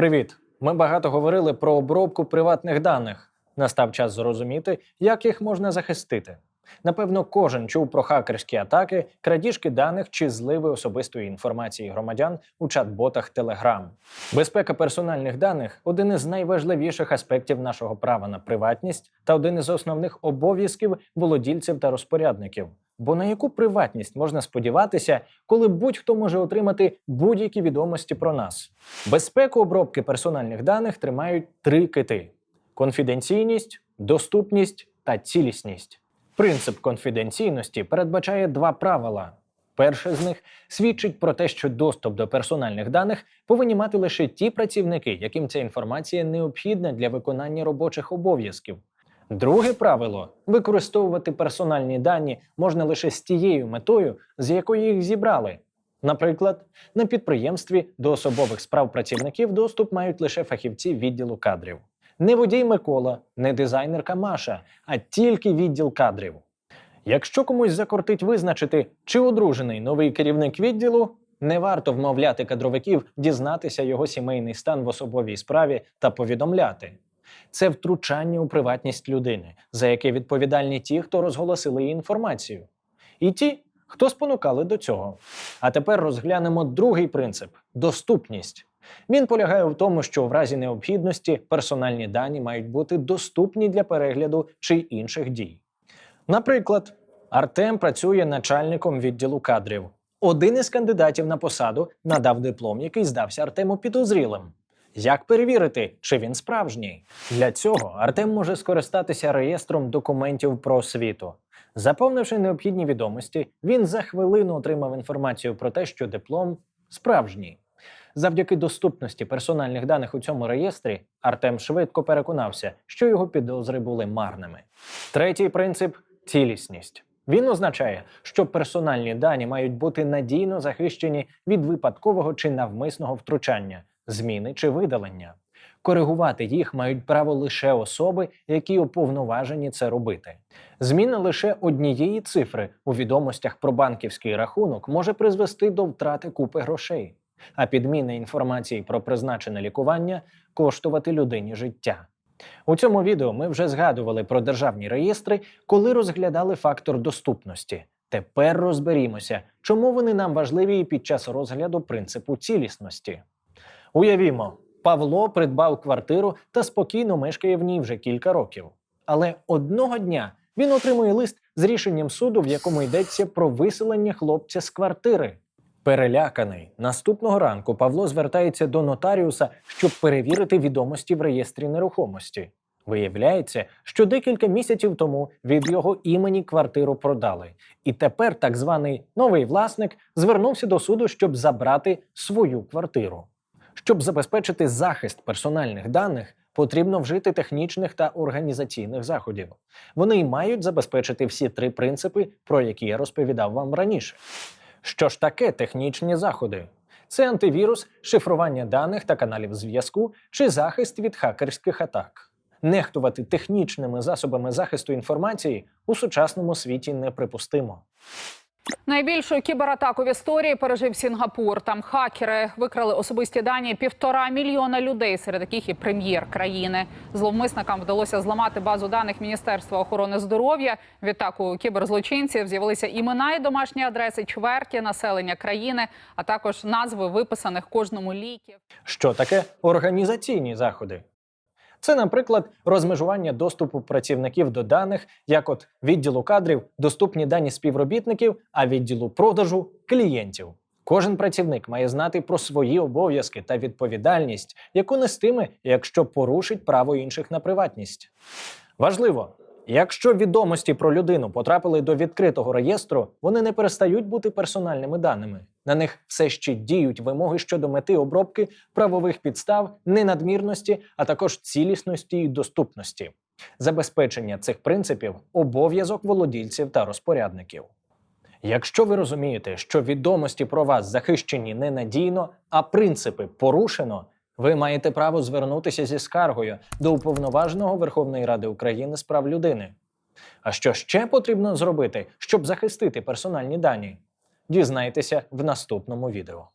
Привіт! Ми багато говорили про обробку приватних даних. Настав час зрозуміти, як їх можна захистити. Напевно, кожен чув про хакерські атаки, крадіжки даних чи зливи особистої інформації громадян у чат-ботах Telegram. Безпека персональних даних один із найважливіших аспектів нашого права на приватність та один із основних обов'язків володільців та розпорядників. Бо на яку приватність можна сподіватися, коли будь-хто може отримати будь-які відомості про нас? Безпеку обробки персональних даних тримають три кити: конфіденційність, доступність та цілісність. Принцип конфіденційності передбачає два правила. Перше з них свідчить про те, що доступ до персональних даних повинні мати лише ті працівники, яким ця інформація необхідна для виконання робочих обов'язків. Друге правило використовувати персональні дані можна лише з тією метою, з якої їх зібрали. Наприклад, на підприємстві до особових справ працівників доступ мають лише фахівці відділу кадрів. Не водій Микола, не дизайнерка Маша, а тільки відділ кадрів. Якщо комусь закортить визначити, чи одружений новий керівник відділу, не варто вмовляти кадровиків дізнатися його сімейний стан в особовій справі та повідомляти. Це втручання у приватність людини, за яке відповідальні ті, хто розголосили її інформацію, і ті, хто спонукали до цього. А тепер розглянемо другий принцип доступність. Він полягає в тому, що в разі необхідності персональні дані мають бути доступні для перегляду чи інших дій. Наприклад, Артем працює начальником відділу кадрів. Один із кандидатів на посаду надав диплом, який здався Артему підозрілим. Як перевірити, чи він справжній? Для цього Артем може скористатися реєстром документів про освіту. Заповнивши необхідні відомості, він за хвилину отримав інформацію про те, що диплом справжній. Завдяки доступності персональних даних у цьому реєстрі Артем швидко переконався, що його підозри були марними. Третій принцип цілісність. Він означає, що персональні дані мають бути надійно захищені від випадкового чи навмисного втручання, зміни чи видалення. Коригувати їх мають право лише особи, які уповноважені це робити. Зміна лише однієї цифри у відомостях про банківський рахунок може призвести до втрати купи грошей, а підміна інформації про призначене лікування коштувати людині життя. У цьому відео ми вже згадували про державні реєстри, коли розглядали фактор доступності. Тепер розберімося, чому вони нам важливі під час розгляду принципу цілісності. Уявімо, Павло придбав квартиру та спокійно мешкає в ній вже кілька років. Але одного дня він отримує лист з рішенням суду, в якому йдеться про виселення хлопця з квартири. Переляканий наступного ранку Павло звертається до нотаріуса, щоб перевірити відомості в реєстрі нерухомості. Виявляється, що декілька місяців тому від його імені квартиру продали, і тепер так званий новий власник звернувся до суду, щоб забрати свою квартиру. Щоб забезпечити захист персональних даних, потрібно вжити технічних та організаційних заходів. Вони й мають забезпечити всі три принципи, про які я розповідав вам раніше. Що ж таке технічні заходи? Це антивірус, шифрування даних та каналів зв'язку чи захист від хакерських атак. Нехтувати технічними засобами захисту інформації у сучасному світі неприпустимо. Найбільшу кібератаку в історії пережив Сінгапур. Там хакери викрали особисті дані півтора мільйона людей, серед яких і прем'єр країни. Зловмисникам вдалося зламати базу даних Міністерства охорони здоров'я. Відтак у кіберзлочинців з'явилися імена і домашні адреси чверті населення країни, а також назви виписаних кожному ліків. Що таке організаційні заходи? Це, наприклад, розмежування доступу працівників до даних, як от відділу кадрів доступні дані співробітників, а відділу продажу клієнтів. Кожен працівник має знати про свої обов'язки та відповідальність, яку нестиме, якщо порушить право інших на приватність. Важливо, якщо відомості про людину потрапили до відкритого реєстру, вони не перестають бути персональними даними. На них все ще діють вимоги щодо мети обробки правових підстав, ненадмірності, а також цілісності і доступності. Забезпечення цих принципів обов'язок володільців та розпорядників. Якщо ви розумієте, що відомості про вас захищені ненадійно, а принципи порушено, ви маєте право звернутися зі скаргою до уповноваженого Верховної Ради України з прав людини. А що ще потрібно зробити, щоб захистити персональні дані? Дізнайтеся в наступному відео.